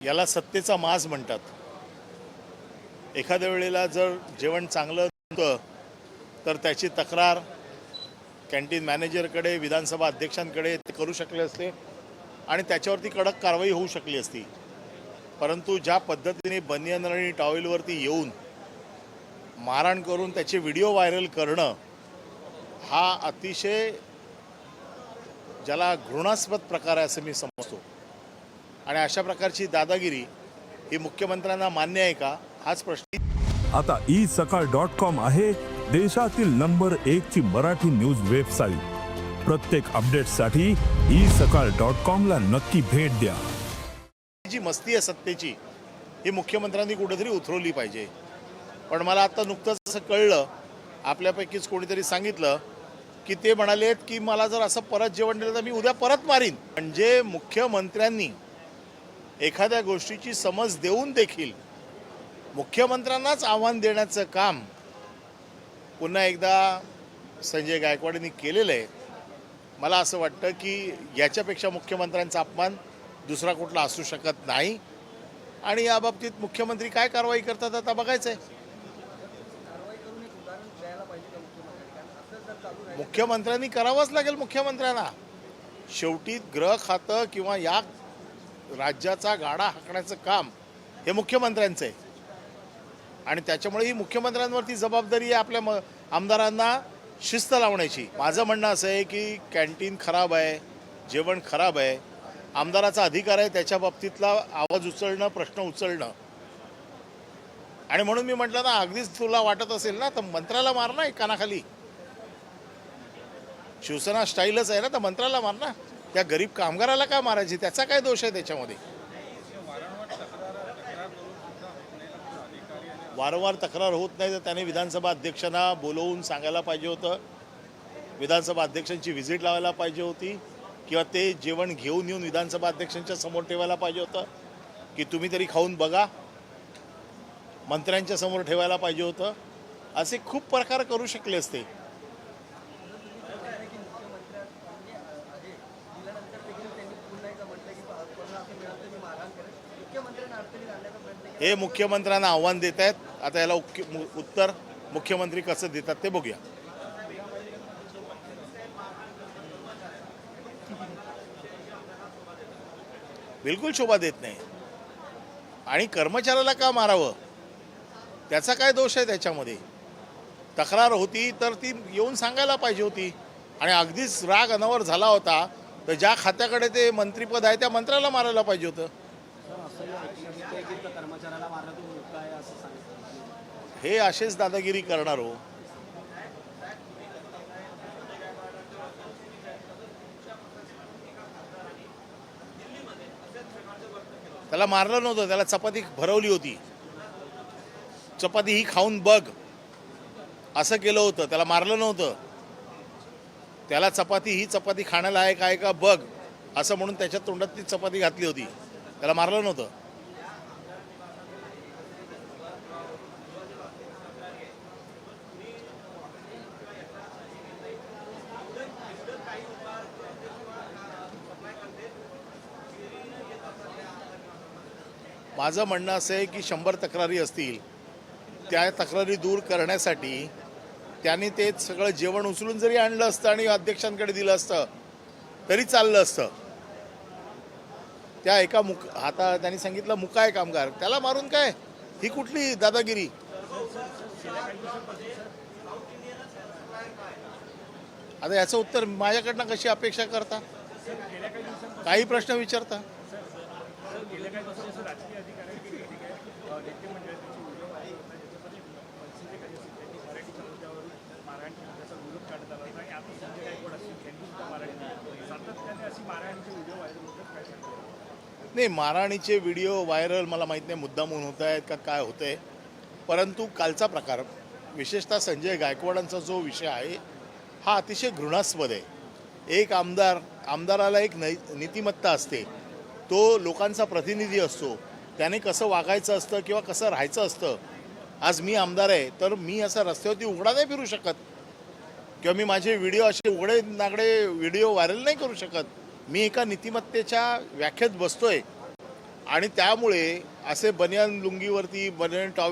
याला सत्तेचा मास म्हणतात. एखाद्या वेळेला जर जेवण चांगलं होतं तर त्याची तक्रार कॅन्टीन मॅनेजरकडे विधानसभा अध्यक्षांकडे ते करू शकले असते आणि त्याच्यावरती कडक कारवाई होऊ शकली असती. परंतु ज्या पद्धतीने बनियन आणि टॉवेलवरती येऊन मारहाण करून त्याचे व्हिडिओ व्हायरल करणं हा अतिशय ज्याला घृणास्पद प्रकार आहे असं मी समजतो. आणि अशा प्रकारची दादागिरी ही मुख्यमंत्र्यांना मान्य आहे का? हाच प्रश्न. आता ई सकाळ डॉट कॉम आहे देशातील नंबर एक ची मराठी न्यूज वेबसाईट. प्रत्येक अपडेटसाठी ई सकाळ डॉट कॉम ला नक्की भेट द्या. जी मस्ती आहे सत्तेची ही मुख्यमंत्र्यांनी कुठेतरी उतरवली पाहिजे. पण मला आता नुकतंच असं कळलं आपल्यापैकीच कोणीतरी सांगितलं की ते म्हणालेत की मला जर असं परत जेवण दिलं तर मी उद्या परत मारीन. म्हणजे मुख्यमंत्र्यांनी एखाद्या गोष्टीची समज देऊन देखील मुख्यमंत्र्यांनाच आव्हान देण्याचं काम पुन्हा एकदा संजय गायकवाडींनी केलेलं आहे. मला असं वाटतं की याच्यापेक्षा मुख्यमंत्र्यांचा अपमान दुसरा कुठला असू शकत नाही. आणि या बाबतीत मुख्यमंत्री काय कारवाई करतात आता बघायचं आहे मुख्यमंत्र्यांनी करावंच लागेल मुख्यमंत्र्यांना. शेवटी ग्रह खातं किंवा या राज्याचा गाडा हाकण्याचं काम हे मुख्यमंत्र्यांचं आहे. आणि त्याच्यामुळे ही मुख्यमंत्र्यांवरती जबाबदारी आहे आपल्या म आमदारांना शिस्त लावण्याची. माझं म्हणणं असं आहे की कॅन्टीन खराब आहे जेवण खराब आहे आमदाराचा अधिकार आहे त्याच्या बाबतीतला आवाज उचलणं प्रश्न उचलणं. आणि म्हणून मी म्हटलं ना अगदीच तुला वाटत असेल ना तर मंत्र्याला मार ना कानाखाली शिवसेना स्टाईलच आहे ना तर मंत्र्याला मार ना. त्या गरीब कामगाराला काय मारायची? त्याचा काय दोष आहे त्याच्यामध्ये? वारंवार तक्रार होत नाही तर त्याने विधानसभा अध्यक्षांना बोलवून सांगायला पाहिजे होतं. विधानसभा अध्यक्षांची व्हिजिट लावायला पाहिजे होती किंवा ते जेवण घेऊन येऊन विधानसभा अध्यक्षांच्या समोर ठेवायला पाहिजे होतं की तुम्ही तरी खाऊन बघा. मंत्र्यांच्या समोर ठेवायला पाहिजे होतं. असे खूप प्रकार करू शकले असते. हे मुख्यमंत्र्यांना आव्हान देत आहेत. आता याला उत्तर मुख्यमंत्री कसं देतात ते बघूया. बिलकुल शोभा देत नाही. आणि कर्मचाऱ्याला का मारावं? त्याचा काय दोष आहे त्याच्यामध्ये? तक्रार होती तर ती येऊन सांगायला पाहिजे होती. आणि अगदीच राग अनावर झाला होता. तर ज्या खात्याकडे ते मंत्रीपद आहे त्या मंत्र्याला मारायला पाहिजे होतं. हे असेच दादागिरी करणार हो. त्याला मारलं नव्हतं त्याला चपाती भरवली होती. चपाती ही खाऊन बघ. असं केलं होतं त्याला मारलं नव्हतं. त्याला चपाती ही चपाती खाण्यालायक आहे का बघ. असं म्हणून त्याच्या तोंडात ती चपाती घातली होती. त्याला मारलं नव्हतं. माझं म्हणणं असं आहे की शंभर तक्रारी असतील त्या तक्रारी दूर करण्यासाठी त्यांनी ते सगळं जेवण उचलून जरी आणलं असतं आणि अध्यक्षांकडे दिलं असतं तरी चाललं असतं. त्या एका मुक आता त्यांनी सांगितलं मुकाय कामगार. त्याला मारून काय? ही कुठली दादागिरी? आता याचं उत्तर माझ्याकडनं कशी अपेक्षा करता? काही प्रश्न विचारता? नाही मारहाणीचे व्हिडिओ व्हायरल मला माहीत नाही मुद्दामून होत आहेत का काय होतं आहे. परंतु कालचा प्रकार विशेषतः संजय गायकवाडांचा जो विषय आहे हा अतिशय घृणास्पद आहे. एक आमदार आमदाराला एक नै नीतिमत्ता असते. तो लोकांचा प्रतिनिधी असतो. त्याने कसं वागायचं असतं किंवा कसं राहायचं असतं आज मी आमदार आहे तर मी असं रस्त्यावरती उघडा नाही फिरू शकत. किंवा मी माझे व्हिडिओ असे उघडे नागडे व्हिडिओ व्हायरल नाही करू शकत. मी एका नीतिमत्तेच्या व्याख्येत बसतोय. आणि त्यामुळे असे बनियान लुंगीवरती बनियान टॉप